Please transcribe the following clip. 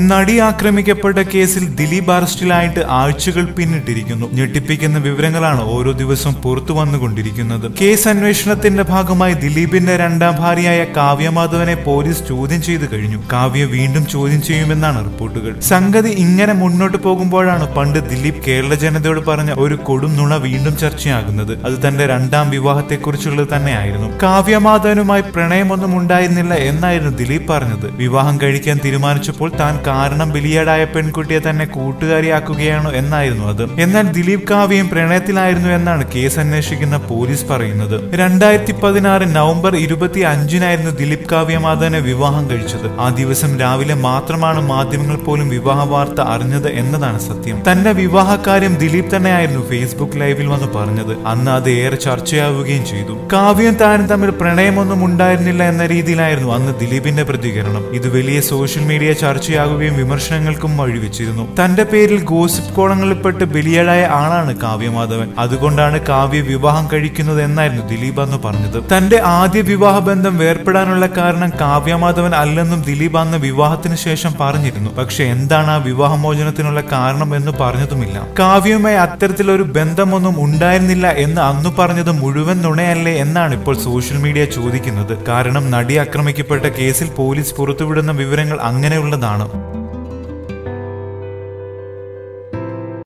നടി ആക്രമിക്കപ്പെട്ട കേസിൽ ദിലീപ് അറസ്റ്റിലായിട്ട് ആഴ്ചകൾ പിന്നിട്ടിരിക്കുന്നു. ഞെട്ടിപ്പിക്കുന്ന വിവരങ്ങളാണ് ഓരോ ദിവസവും പുറത്തു വന്നുകൊണ്ടിരിക്കുന്നത്. കേസ് അന്വേഷണത്തിന്റെ ഭാഗമായി ദിലീപിന്റെ രണ്ടാം ഭാര്യയായ കാവ്യ മാധവനെ പോലീസ് ചോദ്യം ചെയ്തു കഴിഞ്ഞു. കാവ്യ വീണ്ടും ചോദ്യം ചെയ്യുമെന്നാണ് റിപ്പോർട്ടുകൾ. സംഗതി ഇങ്ങനെ മുന്നോട്ട് പോകുമ്പോഴാണ് പണ്ട് ദിലീപ് കേരള ജനതയോട് പറഞ്ഞ ഒരു കൊടും നുണ വീണ്ടും ചർച്ചയാകുന്നത്. അത് തന്റെ രണ്ടാം വിവാഹത്തെക്കുറിച്ചുള്ളത് തന്നെയായിരുന്നു. കാവ്യമാധവനുമായി പ്രണയമൊന്നും ഉണ്ടായിരുന്നില്ല എന്നായിരുന്നു ദിലീപ് പറഞ്ഞത്. വിവാഹം കഴിക്കാൻ തീരുമാനിച്ചപ്പോൾ താൻ കാരണം ബിലിയേഡായ പെൺകുട്ടിയെ തന്നെ കൂട്ടുകാരിയാക്കുകയാണ് എന്നായിരുന്നു അത്. എന്നാൽ ദിലീപ് കാവ്യയും പ്രണയത്തിലായിരുന്നു എന്നാണ് കേസ് അന്വേഷിക്കുന്ന പോലീസ് പറയുന്നത്. രണ്ടായിരത്തി പതിനാറ് നവംബർ ഇരുപത്തി അഞ്ചിനായിരുന്നു ദിലീപ് കാവ്യ മാധവനെ വിവാഹം കഴിച്ചത്. ആ ദിവസം രാവിലെ മാത്രമാണ് മാധ്യമങ്ങൾ പോലും വിവാഹ വാർത്ത അറിഞ്ഞത് എന്നതാണ് സത്യം. തന്റെ വിവാഹകാര്യം ദിലീപ് തന്നെയായിരുന്നു ഫേസ്ബുക്ക് ലൈവിൽ വന്ന് പറഞ്ഞത്. അന്ന് അത് ഏറെ ചർച്ചയാവുകയും ചെയ്തു. കാവ്യം താനും തമ്മിൽ പ്രണയമൊന്നും ഉണ്ടായിരുന്നില്ല എന്ന രീതിയിലായിരുന്നു അന്ന് ദിലീപിന്റെ പ്രതികരണം. ഇത് വലിയ സോഷ്യൽ മീഡിയ ചർച്ചയാകുകയും വിമർശനങ്ങൾക്കും വഴിവെച്ചിരുന്നു. തന്റെ പേരിൽ ഗോസിപ്പ് കോളങ്ങളിൽപ്പെട്ട് ബലിയാളായ ആളാണ് കാവ്യമാധവൻ. അതുകൊണ്ടാണ് കാവ്യ വിവാഹം കഴിക്കുന്നത് എന്നായിരുന്നു ദിലീപ് അന്ന് പറഞ്ഞത്. തന്റെ ആദ്യ വിവാഹ ബന്ധം വേർപ്പെടാനുള്ള കാരണം കാവ്യമാധവൻ അല്ലെന്നും ദിലീപ് അന്ന് വിവാഹത്തിന് ശേഷം പറഞ്ഞിരുന്നു. പക്ഷെ എന്താണ് ആ വിവാഹമോചനത്തിനുള്ള കാരണം എന്ന് പറഞ്ഞതുമില്ല. കാവ്യവുമായി അത്തരത്തിലൊരു ബന്ധമൊന്നും ഉണ്ടായിരുന്നില്ല എന്ന് അന്നു പറഞ്ഞത് മുഴുവൻ നുണയല്ലേ എന്നാണ് ഇപ്പോൾ സോഷ്യൽ മീഡിയ ചോദിക്കുന്നത്. കാരണം നടി ആക്രമിക്കപ്പെട്ട കേസിൽ പോലീസ് പുറത്തുവിടുന്ന വിവരങ്ങൾ അങ്ങനെയുള്ളതാണ്.